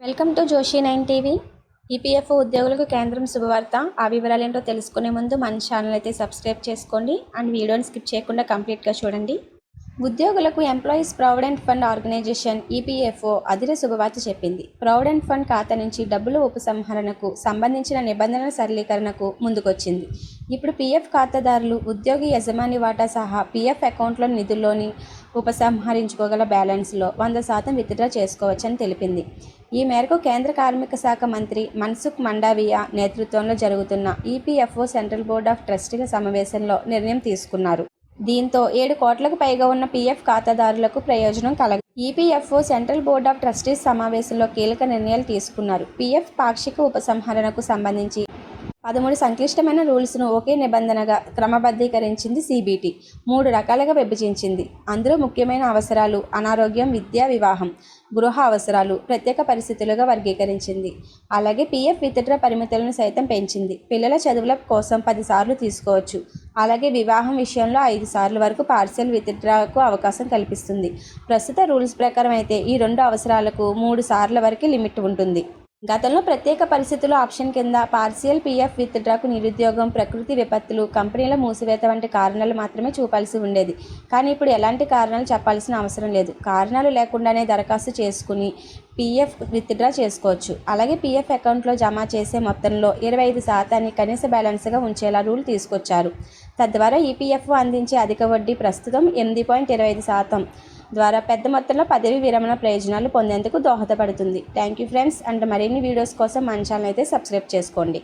Welcome to Joshi nine TV. EPFO ఉద్యోగులకు కేంద్రం శుభవార్త. ఆ వివరాలు ఏంటో తెలుసుకునే ముందు మన ఛానల్ అయితే సబ్స్క్రైబ్ చేసుకోండి. అండ్ వీడియోని స్కిప్ చేయకుండా కంప్లీట్గా చూడండి. ఉద్యోగులకు employees provident fund organisation EPFO అదిర శుభవార్త చెప్పింది. ప్రావిడెంట్ ఫండ్ ఖాతా నుంచి డబ్బుల ఉపసంహరణకు సంబంధించిన నిబంధనల సరళీకరణకు ముందుకొచ్చింది. ఇప్పుడు పీఎఫ్ ఖాతాదారులు ఉద్యోగి యజమాని వాటా సహా పీఎఫ్ అకౌంట్లో నిధుల్లోని ఉపసంహరించుకోగల బ్యాలెన్స్లో వంద శాతం విత్డ్రా చేసుకోవచ్చని తెలిపింది. ఈ మేరకు కేంద్ర కార్మిక శాఖ మంత్రి మన్సుఖ్ మండావియా నేతృత్వంలో జరుగుతున్న ఈపీఎఫ్ఓ సెంట్రల్ బోర్డ్ ఆఫ్ ట్రస్టీల సమావేశంలో నిర్ణయం తీసుకున్నారు. దీంతో ఏడు కోట్లకు పైగా ఉన్న పీఎఫ్ ఖాతాదారులకు ప్రయోజనం కలగ EPFO central board of trustees సమావేశంలో కీలక నిర్ణయాలు తీసుకున్నారు. పీఎఫ్ పాక్షిక ఉపసంహరణకు సంబంధించి పదమూడు సంక్లిష్టమైన రూల్స్ను ఒకే నిబంధనగా క్రమబద్ధీకరించింది సిబిటి. మూడు రకాలుగా విభజించింది. అందులో ముఖ్యమైన అవసరాలు అనారోగ్యం విద్య వివాహం గృహ అవసరాలు ప్రత్యేక పరిస్థితులుగా వర్గీకరించింది. అలాగే పీఎఫ్ విత్డ్రా పరిమితులను సైతం పెంచింది. పిల్లల చదువుల కోసం పదిసార్లు తీసుకోవచ్చు. అలాగే వివాహం విషయంలో ఐదు సార్లు వరకు పార్సెల్ విత్డ్రాకు అవకాశం కల్పిస్తుంది. ప్రస్తుత రూల్స్ ప్రకారం అయితే ఈ రెండు అవసరాలకు మూడు సార్ల వరకు లిమిట్ ఉంటుంది. గతంలో ప్రత్యేక పరిస్థితులు ఆప్షన్ కింద పార్సియల్ పీఎఫ్ విత్డ్రాకు నిరుద్యోగం ప్రకృతి విపత్తులు కంపెనీల మూసివేత వంటి కారణాలు మాత్రమే చూపాల్సి ఉండేది. కానీ ఇప్పుడు ఎలాంటి కారణాలు చెప్పాల్సిన అవసరం లేదు. కారణాలు లేకుండానే దరఖాస్తు చేసుకుని పీఎఫ్ విత్డ్రా చేసుకోవచ్చు. అలాగే పీఎఫ్ అకౌంట్లో జమ చేసే మొత్తంలో ఇరవై ఐదు శాతాన్ని కనీస బ్యాలెన్స్గా ఉంచేలా రూల్ తీసుకొచ్చారు. తద్వారా ఈపీఎఫ్ఓ అందించే అధిక వడ్డీ ప్రస్తుతం ఎనిమిది పాయింట్ ఇరవై ఐదు శాతం. ద్వారా పెద్ద మొత్తంలో పదవి విరమణ ప్రయోజనాలు పొందేందుకు దోహదపడుతుంది. థ్యాంక్ యూ ఫ్రెండ్స్ అండ్ మరిన్ని వీడియోస్ కోసం మన ఛానల్ అయితే సబ్స్క్రైబ్ చేసుకోండి.